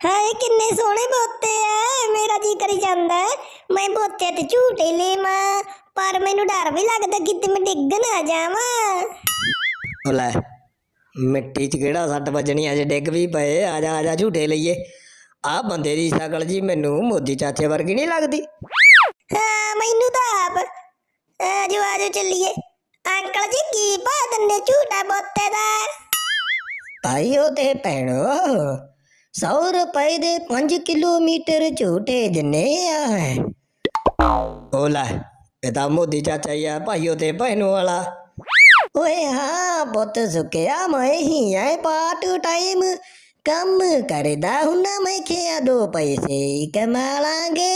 ਹਾਏ ਕਿੰਨੇ ਸੋਹਣੇ ਬੋਤੇ ਆ। ਮੇਰਾ ਜੀ ਕਰੀ ਜਾਂਦਾ ਮੈਂ ਬੋਤੇ ਤੇ ਝੂਟੇ ਲੈਵਾਂ ਪਰ ਮੈਨੂੰ ਡਰ ਵੀ ਲੱਗਦਾ ਕਿਤੇ ਮੈਂ ਡਿੱਗ ਨਾ ਜਾਵਾਂ। ਉਹ ਲੈ ਮਿੱਟੀ 'ਚ ਕਿਹੜਾ ਸੱਟ ਵੱਜਣੀ ਅਜੇ ਡਿੱਗ ਵੀ ਪਏ ਆ ਜਾ ਆ ਜਾ ਝੂਟੇ ਲਈਏ। ਆ ਬੰਦੇ ਦੀ ਸ਼ਕਲ ਜੀ ਮੈਨੂੰ ਮੋਦੀ ਚਾਚੇ ਵਰਗੀ ਨਹੀਂ ਲੱਗਦੀ। ਹਾਂ ਮੈਨੂੰ ਤਾਂ ਆਪ। ਆਜੋ ਆਜੋ ਚੱਲੀਏ। ਅੰਕਲ ਜੀ ਕੀ ਪਾ ਦਿੰਦੇ ਝੂਟਾ ਬੋਤੇ ਦਾ? ਭਾਈਓ ਤੇ ਭੈਣੋ 100 ਰੁਪਏ ਦੇ 5 ਕਿਲੋਮੀਟਰ ਝੂਟੇ ਦਿੰਨੇ ਆ ਉਹ ਲੈ ਇਹ ਤਾਂ ਮੋਦੀ ਚਾਚਾ ਹੀ ਆ ਭਾਈਓ ਤੇ ਭੈਣੋ ਵਾਲਾ ਓਏ ਹਾਂ ਪੁੱਤ ਸੁੱਕਿਆ ਮੈਂ ਹੀ ਐ ਪਾਰਟ ਟਾਈਮ ਕੰਮ ਕਰਦਾ ਹੁਣਾ ਮੈਂ ਖਿਆ ਦੋ ਪੈਸੇ ਕਮਾ ਲਾਂਗੇ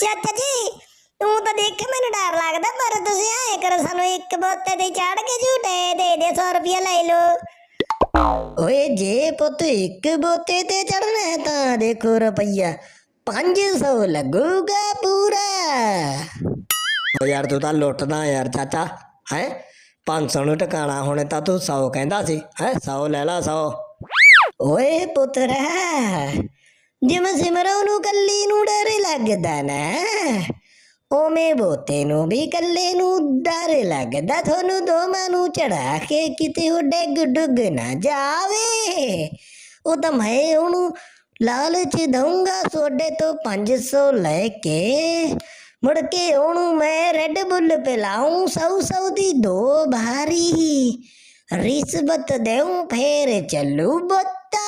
ਚਾਚਾ ਜੀ ਤੂੰ ਤਾਂ ਦੇਖ ਮੈਨੂੰ ਡਰ ਲੱਗਦਾ ਪਰ ਤੁਸੀਂ ਆਏ ਕਰੋ ਸਾਨੂੰ ਇੱਕ ਬੋਤੇ ਤੇ ਚੜ ਕੇ ਝੂਟੇ ਦੇ ਦੇ 100 ਰੁਪਇਆ ਲੈ ਲਓ ਓਏ ਜੇ ਪੁੱਤ ਇੱਕ ਬੋਤੇ ਤੇ ਚੜਨਾ ਤਾਂ ਦੇਖੋ ਰੁਪਈਆ 500 ਲੱਗੂਗਾ ਪੂਰਾ। ਓ ਯਾਰ ਤੂੰ ਤਾਂ ਲੁੱਟਦਾ ਯਾਰ ਚਾਚਾ, ਹੈ? 500 ਨੂੰ ਟਿਕਾਣਾ, ਹੁਣ ਤਾਂ ਤੂੰ 100 ਕਹਿੰਦਾ ਸੀ, ਹੈ? 100 ਲੈ ਲਾ 100 ਓਏ ਪੁੱਤਰਾ, ਜਿਵੇਂ ਸਿਮਰੋਂ ਨੂੰ ਕੱਲੀ ਨੂੰ ਡਰ ਲੱਗਦਾ ਨਾ। ਓਵੇਂ ਬੋਤੇ ਨੂੰ ਵੀ ਕੱਲੇ ਨੂੰ ਡਰ ਲੱਗਦਾ, ਤੁਹਾਨੂੰ ਦੋਵਾਂ ਨੂੰ ਚੜਾ ਕੇ ਕਿਤੇ ਉਹ ਡਿੱਗ ਡੁੱਗ ਨਾ ਜਾਵੇ। ਉਹ ਤਾਂ ਮੈਂ ਉਹਨੂੰ ਲਾਲਚ ਦਊਂਗਾ ਤੁਹਾਡੇ ਤੋਂ 500 ਲੈ ਕੇ। ਮੁੜ ਕੇ ਉਹਨੂੰ ਮੈਂ ਰੈੱਡ ਬੁੱਲ ਪਿਲਾਉਂ ਸੌ ਸੌ ਦੀ ਦੋ ਭਾਰੀ ਰਿਸ਼ਵਤ ਦੇਉਂ ਫੇਰ ਚੱਲੂ ਬੋਤਾ।